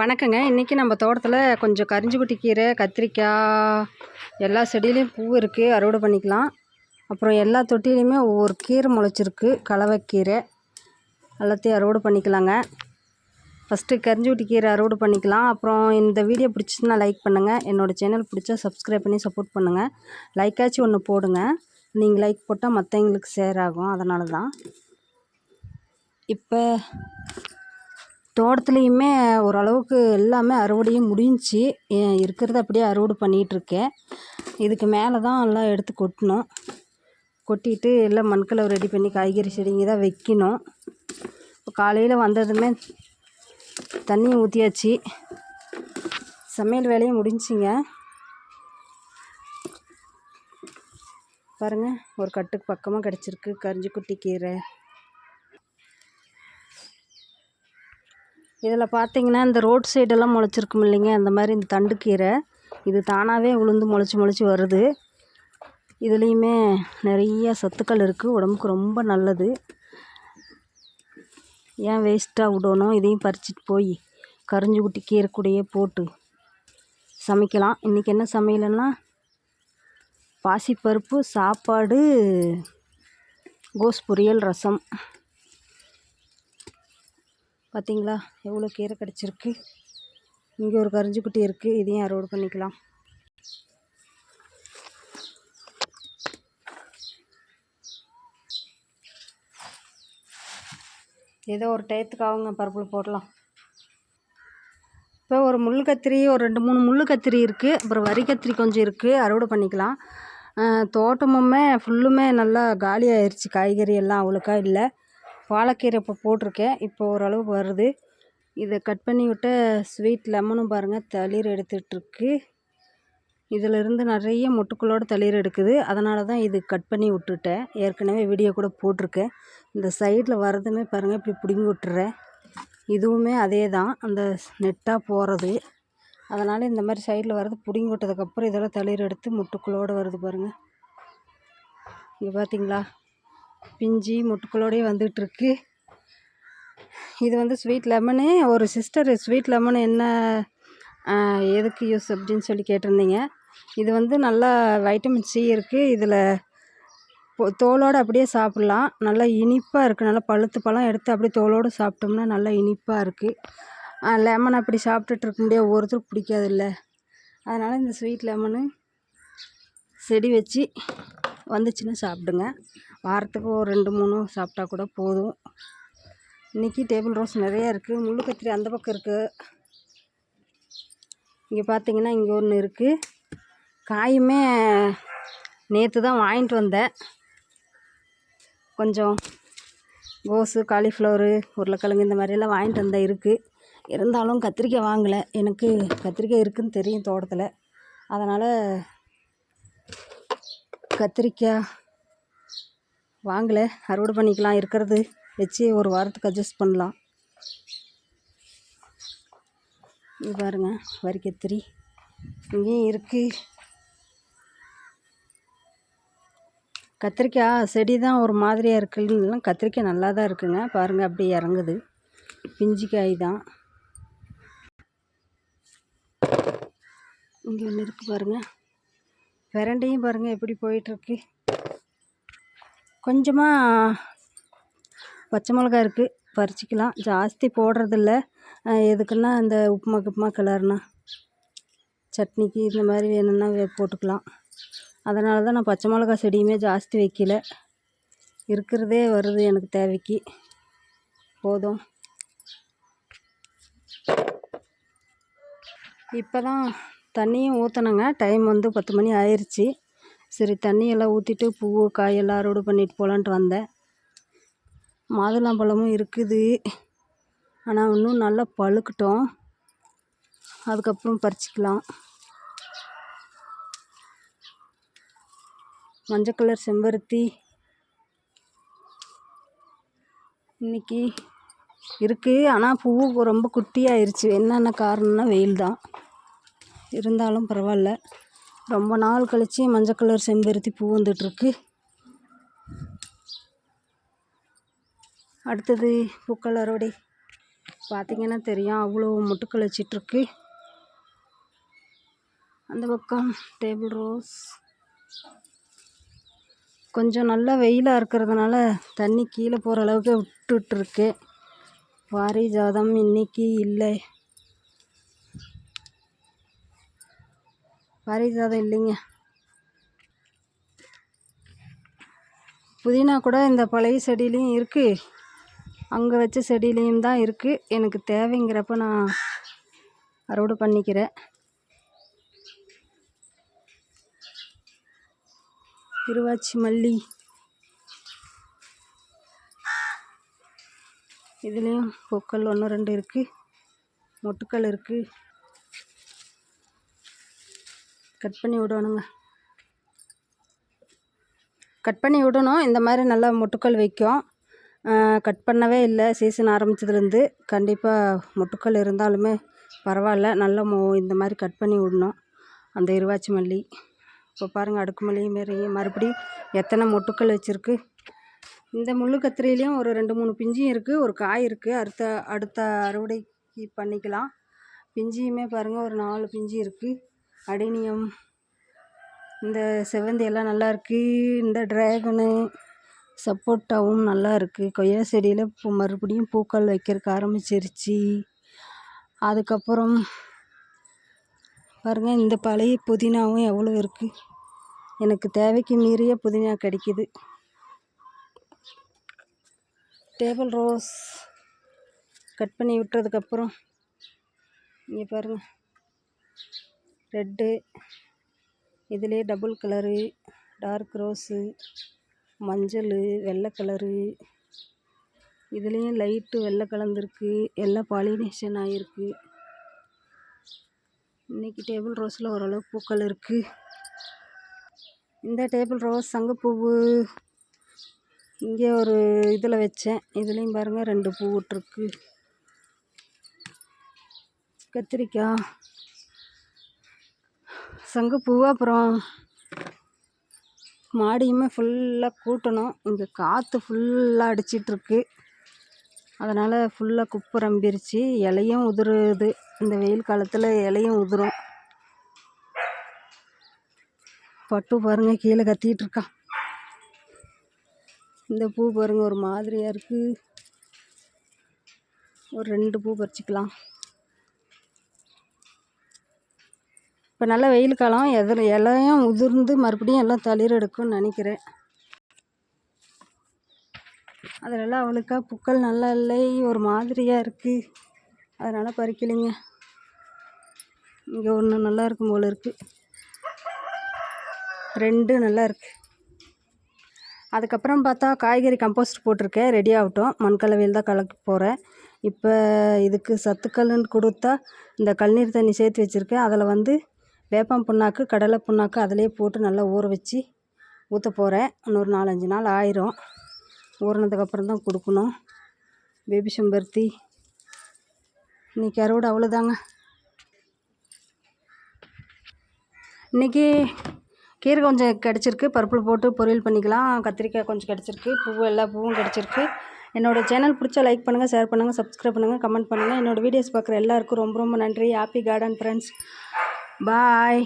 வணக்கங்க. இன்றைக்கி நம்ம தோட்டத்தில் கொஞ்சம் கரிஞ்சிக்குட்டி கீரை கத்திரிக்காய் எல்லா செடியிலையும் பூ இருக்குது அறுவடை பண்ணிக்கலாம். அப்புறம் எல்லா தொட்டிலையுமே ஒவ்வொரு கீரை முளைச்சிருக்கு. கலவைக்கீரை எல்லாத்தையும் அறுவடை பண்ணிக்கலாங்க. ஃபஸ்ட்டு கரிஞ்சிக்குட்டி கீரை அறுவடை பண்ணிக்கலாம். அப்புறம் இந்த வீடியோ பிடிச்சிதுன்னா லைக் பண்ணுங்கள் என்னோடய சேனல் பிடிச்சா சப்ஸ்கிரைப் பண்ணி சப்போர்ட் பண்ணுங்கள் லைக்காச்சும் ஒன்று போடுங்க. நீங்கள் லைக் போட்டால் மற்றவங்களுக்கு ஷேர் ஆகும். அதனால தான் இப்போ தோட்டத்துலேயுமே ஓரளவுக்கு எல்லாமே அறுவடையும் முடிஞ்சிச்சு இருக்கிறத அப்படியே அறுவடை பண்ணிகிட்ருக்கேன். இதுக்கு மேலே தான் எல்லாம் எடுத்து கொட்டணும். கொட்டிட்டு எல்லாம் மண்கலவை ரெடி பண்ணி காய்கறி செடிங்க தான் வைக்கணும். இப்போ காலையில் வந்ததுமே தண்ணியை ஊற்றியாச்சு சமையல் வேலையும் முடிஞ்சுங்க. பாருங்கள் ஒரு கட்டுக்கு பக்கமாக கிடச்சிருக்கு கரிஞ்சிக்குட்டி கீரை. இதில் பார்த்தீங்கன்னா இந்த ரோட் சைடெல்லாம் முளைச்சிருக்கும் இல்லைங்க. அந்த மாதிரி இந்த தண்டுக்கீரை இது தானாகவே உளுந்து முளைச்சி முளைச்சி வருது. இதுலேயுமே நிறைய சத்துக்கள் இருக்குது உடம்புக்கு ரொம்ப நல்லது. ஏன் வேஸ்ட்டாக விடணும்? இதையும் பறிச்சிட்டு போய் கரிஞ்சி குட்டி கீரை கூடயே போட்டு சமைக்கலாம். இன்றைக்கி என்ன சமையலன்னா பாசிப்பருப்பு சாப்பாடு கோஸ் பொரியல் ரசம். பார்த்தீங்களா? எவ்வளோ கீரை கிடச்சிருக்கு? இங்கே ஒரு கரிஞ்சிக்குட்டி இருக்குது இதையும் அறுவடை பண்ணிக்கலாம். ஏதோ ஒரு டயத்துக்கு அவங்க பருப்பில் போடலாம். இப்போ ஒரு முள் கத்திரி ஒரு ரெண்டு மூணு முள் கத்திரி இருக்குது அப்புறம் வரி கத்திரி கொஞ்சம் இருக்குது அறுவடை பண்ணிக்கலாம். தோட்டமுமே ஃபுல்லுமே நல்லா காலி ஆயிடுச்சு காய்கறி எல்லாம் அவ்வளோக்கா இல்லை. பாலக்கீரை இப்போ போட்டிருக்கேன். இப்போ ஓரளவு வருது. இதை கட் பண்ணி விட்ட ஸ்வீட் லெமனும் பாருங்கள் தளிர் எடுத்துகிட்ருக்கு இதிலிருந்து நிறைய மொட்டுக்களோட தளிர் எடுக்குது. அதனால தான் இது கட் பண்ணி விட்டுட்டேன். ஏற்கனவே வீடியோ கூட போட்டிருக்கேன். இந்த சைடில் வரதுமே பாருங்கள் இப்படி பிடுங்கி விட்டுறேன் இதுவுமே அதே தான். அந்த நெட்டாக போகிறது அதனால் இந்த மாதிரி சைடில் வர்றது பிடுங்கி விட்டதுக்கப்புறம் இதெல்லாம் தளிர் எடுத்து முட்டுக்களோடு வருது பாருங்கள் இங்கே பார்த்தீங்களா பிஞ்சு முட்டுக்களோடயே வந்துகிட்ருக்கு. இது வந்து ஸ்வீட் லெமனு. ஒரு சிஸ்டர் ஸ்வீட் லெமன் என்ன எதுக்கு யூஸ் அப்படின்னு சொல்லி கேட்டிருந்தீங்க. இது வந்து நல்லா வைட்டமின் சி இருக்குது இதில் தோலோடு அப்படியே சாப்பிட்லாம். நல்லா இனிப்பாக இருக்குது நல்லா பழுத்து பழம் எடுத்து அப்படியே தோலோடு சாப்பிட்டோம்னா நல்லா இனிப்பாக இருக்குது லெமன் அப்படி சாப்பிட்டுட்டு இருக்க முடியாது. ஒவ்வொருத்தருக்கு பிடிக்காதுல்ல. அதனால் இந்த ஸ்வீட் லெமனு செடி வச்சு வந்துச்சுன்னா சாப்பிடுங்க. வாரத்துக்கு ஒரு ரெண்டு மூணு சாப்பிட்டா கூட போதும். இன்றைக்கி டேபிள் ரோஸ் நிறையா இருக்குது முள்ளு கத்திரி அந்த பக்கம் இருக்குது இங்கே பார்த்தீங்கன்னா இங்கே ஒன்று இருக்குது காயுமே நேற்று தான் வாங்கிட்டு வந்தேன். கொஞ்சம் கோஸு காலிஃப்ளவரு உருளைக்கிழங்கு இந்த மாதிரியெல்லாம் வாங்கிட்டு வந்தேன் இருக்குது இருந்தாலும் கத்திரிக்காய் வாங்கலை. எனக்கு கத்திரிக்காய் இருக்குதுன்னு தெரியும் தோட்டத்தில். அதனால் கத்திரிக்காய் வாங்கலை. அறுவடை பண்ணிக்கலாம். இருக்கிறது வச்சு ஒரு வாரத்துக்கு அட்ஜஸ்ட் பண்ணலாம். இது பாருங்க வரி கத்திரி இங்கேயும் இருக்குது கத்திரிக்காய் செடி தான் ஒரு மாதிரியாக இருக்குதுன்னு கத்திரிக்காய் நல்லா தான் இருக்குங்க. பாருங்கள் அப்படி இறங்குது. பிஞ்சிக்காய் தான். இங்கே ஒன்று இருக்குது பாருங்கள் பிரண்டையும் பாருங்கள் எப்படி போயிட்டுருக்கு கொஞ்சமாக பச்சை மிளகா இருக்குது பறிச்சிக்கலாம். ஜாஸ்தி போடுறதில்ல. எதுக்குன்னா இந்த உப்புமா குப்புமா கிளறுனா? சட்னிக்கு இந்த மாதிரி வேணும்னா போட்டுக்கலாம். அதனால தான் நான் பச்சை மிளகா செடியுமே ஜாஸ்தி வைக்கல. இருக்கிறதே வருது எனக்கு தேவைக்கு. போதும். இப்போ தான் தண்ணியும் ஊற்றினேங்க டைம் வந்து பத்து மணி ஆயிடுச்சு சரி தண்ணியெல்லாம் ஊற்றிட்டு பூ காயெல்லாம் அறுவடை பண்ணிட்டு போகலான்ட்டு வந்தேன். மாதுளம்பழமும் இருக்குது. ஆனால் இன்னும் நல்லா பழுக்கட்டும். அதுக்கப்புறம் பறிச்சிக்கலாம். மஞ்சள் கலர் செம்பருத்தி இன்றைக்கி இருக்குது ஆனால் பூ ரொம்ப குட்டியாயிருச்சு. என்னென்ன காரணம்னா வெயில் தான் இருந்தாலும் பரவாயில்ல. ரொம்ப நாள் கழித்து மஞ்சள் கலர் செம்பருத்தி பூ வந்துட்டுருக்கு. அடுத்தது பூக்கள் அறுவடை பார்த்திங்கன்னா தெரியும் அவ்வளோ மொட்டுக்கள் வச்சிட்ருக்கு அந்த பக்கம் டேபிள் ரோஸ். கொஞ்சம் நல்லா வெயிலாக இருக்கிறதுனால தண்ணி கீழே போகிற அளவுக்கு விட்டுட்ருக்கு பாரிஜாதம் இன்னைக்கு இல்லை. பாரிஜாதம் இல்லைங்க. புதினா கூட இந்த பழைய செடியிலையும் இருக்குது அங்கே வச்ச செடியிலையும் தான் இருக்குது எனக்கு தேவைங்கிறப்ப நான் அறுவடை பண்ணிக்கிறேன். இருவாச்சி மல்லி. இதுலேயும் பூக்கள் ஒன்று ரெண்டு இருக்குது மொட்டுக்கள் இருக்குது கட் பண்ணி விடணுங்க. கட் பண்ணி விடணும். இந்த மாதிரி நல்லா முட்டுக்கள் வைக்கும். கட் பண்ணவே இல்லை. சீசன் ஆரம்பித்ததுலேருந்து கண்டிப்பாக முட்டுக்கள் இருந்தாலுமே பரவாயில்ல. நல்லா மோ இந்த மாதிரி கட் பண்ணி விடணும். அந்த இருவாச்சி மல்லி. இப்போ பாருங்கள் அடுக்கு மல்லியும் மாரி. மறுபடியும் எத்தனை மொட்டுக்கள் வச்சுருக்கு? இந்த முள்ளு கத்திரிலையும் ஒரு ரெண்டு மூணு பிஞ்சியும் இருக்குது ஒரு காய் இருக்குது அடுத்த அடுத்த அறுவடைக்கு பண்ணிக்கலாம். பிஞ்சியுமே பாருங்கள் ஒரு நாலு பிஞ்சு இருக்குது அடினியம். இந்த செவ்வந்தி எல்லாம் நல்லா இருக்குது இந்த ட்ராகனு சப்போட்டாவும் நல்லா இருக்குது கொய்யா செடியில் இப்போ மறுபடியும் பூக்கள் வைக்கிறதுக்கு ஆரம்பிச்சிருச்சு. அதுக்கப்புறம் பாருங்கள் இந்த பழைய புதினாவும் எவ்வளோ இருக்குது எனக்கு தேவைக்கு மீறிய புதினா கிடைக்கிது. டேபிள் ரோஸ் கட் பண்ணி விட்டதுக்கப்புறம் இங்கே பாருங்கள் ரெட்டு இதுலேயே டபுள் கலரு டார்க் ரோஸு மஞ்சள் வெள்ளை கலரு. இதுலேயும் லைட்டு வெள்ளை கலந்துருக்கு எல்லாம் பாலினேஷன் ஆகிருக்கு இன்றைக்கி டேபிள் ரோஸில் ஓரளவு பூக்கள் இருக்குது இந்த டேபிள் ரோஸ் சங்குப்பூவு. இங்கே ஒரு இதில் வச்சேன். இதுலேயும் பாருங்கள் ரெண்டு பூ விட்ருக்கு கத்திரிக்காய். சங்குப்பூ அப்புறம் மாடியுமே ஃபுல்லாக கூட்டணும். இங்கே காற்று ஃபுல்லாக அடிச்சிட்ருக்கு. அதனால் ஃபுல்லாக குப்பை ரம்பிருச்சு. இலையும் உதிருது. இந்த வெயில் காலத்தில் இலையும் உதிரும். பட்டு பாருங்கள் கீழே கத்திகிட்டு இருக்கான் இந்த பூ பாருங்கள் ஒரு மாதிரியாக இருக்குது ஒரு ரெண்டு பூ பறிச்சிக்கலாம். இப்போ நல்ல வெயில் காலம். எதில் இலையும் உதிர்ந்து மறுபடியும் எல்லாம் தளிர் எடுக்கும்னு நினைக்கிறேன். அதிலெல்லாம் அவளுக்கா பூக்கள் நல்லா இல்லை ஒரு மாதிரியாக இருக்குது அதனால் பறிக்கலைங்க. இங்கே ஒன்று நல்லா இருக்கும் போல் இருக்குது ரெண்டு நல்லா இருக்குது அதுக்கப்புறம் பார்த்தா காய்கறி கம்போஸ்ட் போட்டிருக்கேன். ரெடி ஆகட்டும். மண்கலவையில் தான் கலக்க போகிறேன் இப்போ இதுக்கு சத்துக்கள்னு கொடுத்தா இந்த கல்நீர் தண்ணி சேர்த்து வச்சுருக்கேன். அதில் வந்து வேப்பம் புண்ணாக்கு கடலை புண்ணாக்கு அதிலே போட்டு நல்லா ஊற வச்சு ஊற்ற போகிறேன் இன்னொரு நாலஞ்சு நாள் ஆயிரும். ஊறினதுக்கப்புறம் தான் கொடுக்கணும். பேபி செம்பருத்தி. இன்றைக்கி அறுவடை அவ்வளோதாங்க இன்றைக்கி கீரை கொஞ்சம் கிடச்சிருக்கு. பருப்பில் போட்டு பொரியல் பண்ணிக்கலாம். கத்திரிக்காய் கொஞ்சம் கிடச்சிருக்கு. பூ எல்லா பூவும் கிடச்சிருக்கு. என்னோடய சேனல் பிடிச்சா லைக் பண்ணுங்கள் ஷேர் பண்ணுங்கள் சப்ஸ்கிரைப் பண்ணுங்கள் கமெண்ட் பண்ணுங்கள் என்னோடய வீடியோஸ் பார்க்குற எல்லாருக்கும் ரொம்ப ரொம்ப நன்றி. Happy garden friends bye